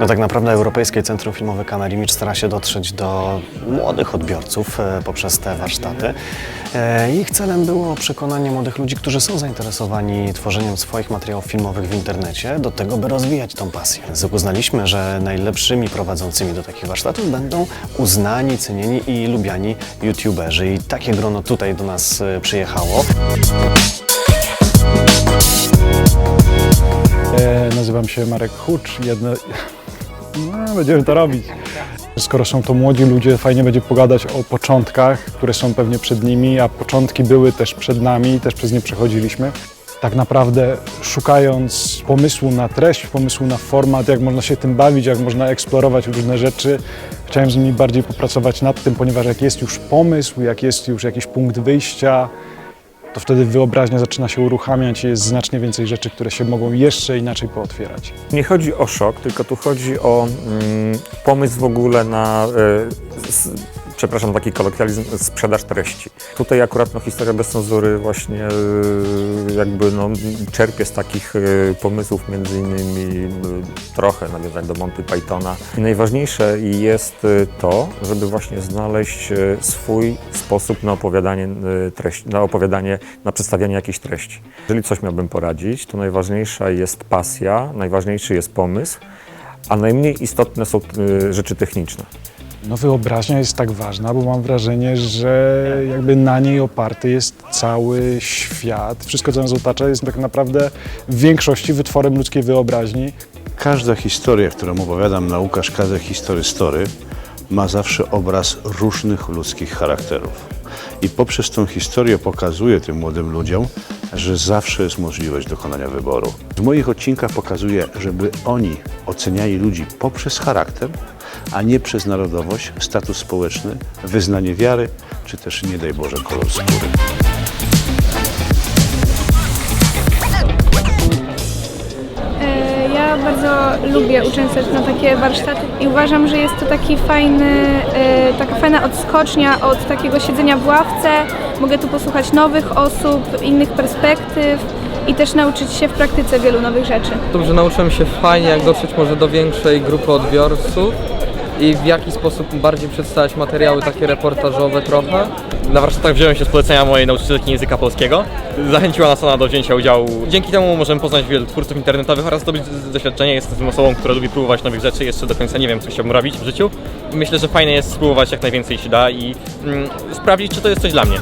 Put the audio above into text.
No tak naprawdę Europejskie Centrum Filmowe Canar Image stara się dotrzeć do młodych odbiorców e, poprzez te warsztaty. E, Ich celem było przekonanie młodych ludzi, którzy są zainteresowani tworzeniem swoich materiałów filmowych w internecie, do tego, by rozwijać tą pasję. Więc uznaliśmy, że najlepszymi prowadzącymi do takich warsztatów będą uznani, cenieni i lubiani youtuberzy. I takie grono tutaj do nas e, przyjechało. Nazywam się Marek Hucz. Jedne... No, będziemy to robić. Skoro są to młodzi ludzie, fajnie będzie pogadać o początkach, które są pewnie przed nimi, a początki były też przed nami, też przez nie przechodziliśmy. Tak naprawdę szukając pomysłu na treść, pomysłu na format, jak można się tym bawić, jak można eksplorować różne rzeczy, chciałem z nimi bardziej popracować nad tym, ponieważ jak jest już pomysł, jak jest już jakiś punkt wyjścia, to wtedy wyobraźnia zaczyna się uruchamiać i jest znacznie więcej rzeczy, które się mogą jeszcze inaczej pootwierać. Nie chodzi o szok, tylko tu chodzi o mm, pomysł w ogóle na, s, przepraszam, taki kolokwializm, sprzedaż treści. Tutaj akurat no, historia bez cenzury właśnie e, jakby no, czerpie z takich e, pomysłów, między innymi e, trochę nawiązań do Monty Pythona. I najważniejsze jest to, żeby właśnie znaleźć swój sposób na opowiadanie treści, na opowiadanie, na przedstawianie jakiejś treści. Jeżeli coś miałbym poradzić, to najważniejsza jest pasja, najważniejszy jest pomysł, a najmniej istotne są rzeczy techniczne. No wyobraźnia jest tak ważna, bo mam wrażenie, że jakby na niej oparty jest cały świat. Wszystko, co nas otacza, jest tak naprawdę w większości wytworem ludzkiej wyobraźni. Każda historia, którą opowiadam na Łukasz Kazę History Story, ma zawsze obraz różnych ludzkich charakterów. I poprzez tą historię pokazuję tym młodym ludziom, że zawsze jest możliwość dokonania wyboru. W moich odcinkach pokazuję, żeby oni oceniali ludzi poprzez charakter, a nie przez narodowość, status społeczny, wyznanie wiary, czy też nie daj Boże kolor skóry. Bardzo lubię uczęszczać na takie warsztaty i uważam, że jest to taki fajny, e, taka fajna odskocznia od takiego siedzenia w ławce. Mogę tu posłuchać nowych osób, innych perspektyw i też nauczyć się w praktyce wielu nowych rzeczy. Dobrze, nauczyłem się fajnie, jak dotrzeć może do większej grupy odbiorców i w jaki sposób bardziej przedstawiać materiały takie reportażowe trochę. Na warsztatach wziąłem się z polecenia mojej nauczycielki języka polskiego. Zachęciła nas ona do wzięcia udziału. Dzięki temu możemy poznać wielu twórców internetowych oraz zdobyć doświadczenie. Jestem osobą, która lubi próbować nowych rzeczy. Jeszcze do końca nie wiem, co chciałbym robić w życiu. Myślę, że fajne jest spróbować jak najwięcej się da i mm, sprawdzić, czy to jest coś dla mnie.